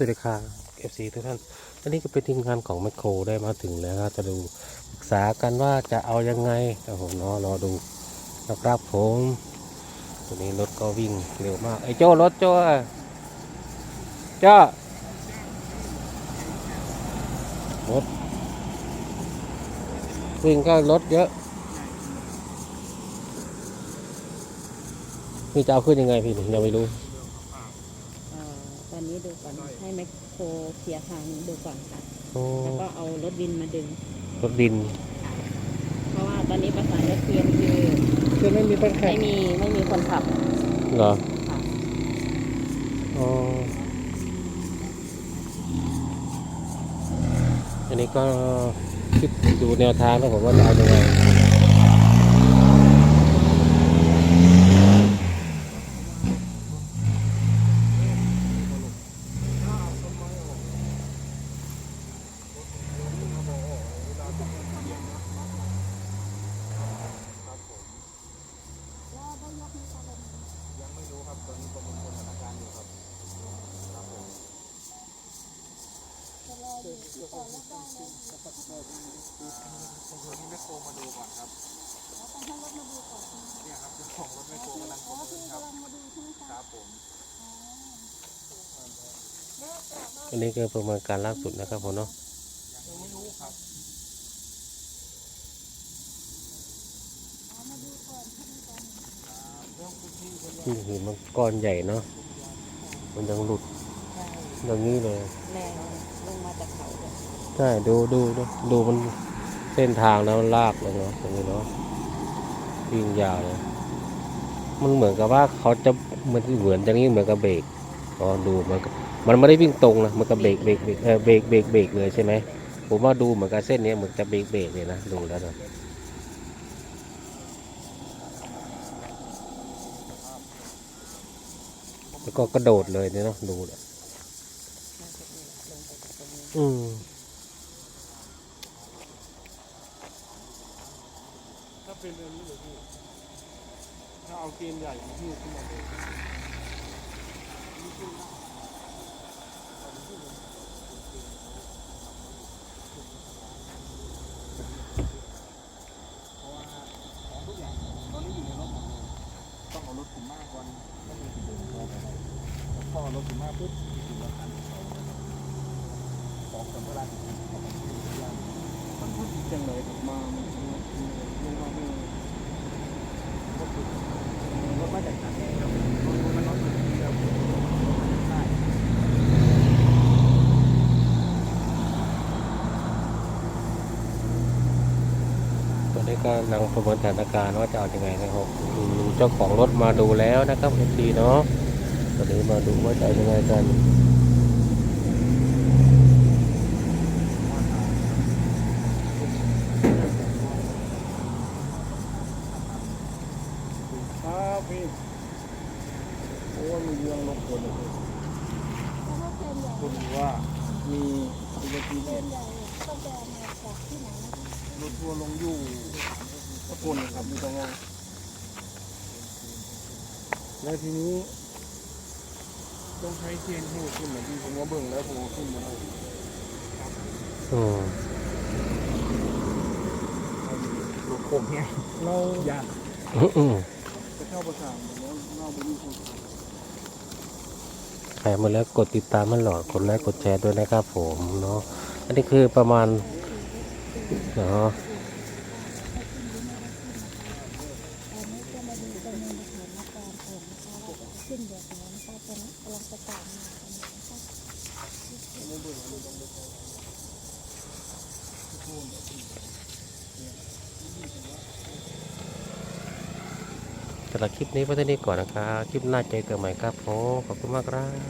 สวัสดีค่ะเอฟซีทุกท่าน อันนี้ก็เป็นทีมงานของแมคโครได้มาถึงแล้วจะดูปรึกษากันว่าจะเอายังไงครับผมเนาะรอดูนะครับผมตัวนี้รถก็วิ่งเร็วมากไอ้โจ้รถโจ้โจ้รถวิ่งก็รถเยอะพี่จะเอาขึ้นยังไงพี่ยังไม่รู้ นนี้ดูก่อน ให้แมคโครเคลียร์ทางดูก่อนค่ะ โอ้แล้วก็เอารถดินมาดึง รถดิน เพราะว่าตอนนี้ประสานรถเทียมคือคือไม่มีคนแข่ไม่งมีไม่มีคนขับเหรอค่ะ อ๋ออันนี้ก็คิดดูแนวทางแล้วผมว่าจะเอายังไง อันนี้คือประเมินการล่าสุดนะครับผมเนาะที่หินมันก้อนใหญ่เนาะมันยังหลุดอย่างนี้เลยแรงลงมา จากเขาใช่ดูดูดูดูมันเส้นทางแล้วมันลากเลยเนาะตรงนี้เนาะวิ่งยาวเลยมันเหมือนกับว่าเขาจะมันเหมือนอย่างนี้เหมือนกับเบรกอ๋อดูมันมันไม่ได้วิ่งตรงนะมันก็เบรกเบรกเบรกเออเบรกเบรกเบรกเลยใช่ไหมผมว่าดูเหมือนกับเส้นนี้เหมือนจะเบรกเบรกเลยนะดูแล้วนะแล้วก็กระโดดเลยเนาะดูแล้ว น่าจะมีลงไปจากตรงนี้ อืมถ้าเป็นเรื่องนี้เลยพี่ถ้าเอาเกณฑ์ใหญ่มาหิ้วขึ้นมาเลยเพราะว่าของทุกอย่างตอนนี้อยู่ในมดเลยต้องเอารถถึงมากกว่านี้ไม่มีที่เดินพอไปไหนแล้วพอรถถึงมากปุ๊บถึงราคา ของสัมภาระของของทุกอย่านพูดจังเลยผมมามันลงมาเมื่อรถรถมาจากไหนครับรถมันรถติดเดียวใช่ตอนนี้ก็กำลังประเมินสถานการณ์ว่าจะเอาอยัางไงนะครับอืมเจ้าของรถมาดูแล้วนะครับเอฟซีเนาะตอนนี้มาดูว่าจะเอาอยัางไงกัน ครับพี่โอ้ยมีเรื่องรบกวนเลยพี่คุณว่ามีอุบัติเหตุรถทัวร์ลงอยู่สกลครับอยู่ตรงนั้นแล้วทีนี้ ต้องใช้เทียนหิ้วขึ้นเหมือนที่ผมว่าเบิ่งแล้วผมก็ขึ้นมาได้อืมรถผมไงเราอยากอืมจะเข้าประสานแล้วเราไปดูคน ใครมาแล้วกดติดตามมันหลอดกดไลค์กดแชร์ด้วยนะครับผมเนาะอันนี้คือประมาณเนาะสถานการณ์ก่อนนะคะว่าจะขึ้นแตอนนี้กำลังประคะสำหรับคลิปนี้ไว้เท่านี้ก่อนนะครับ คลิปหน้าเจอกันใหม่ครับผมขอบคุณมากครับ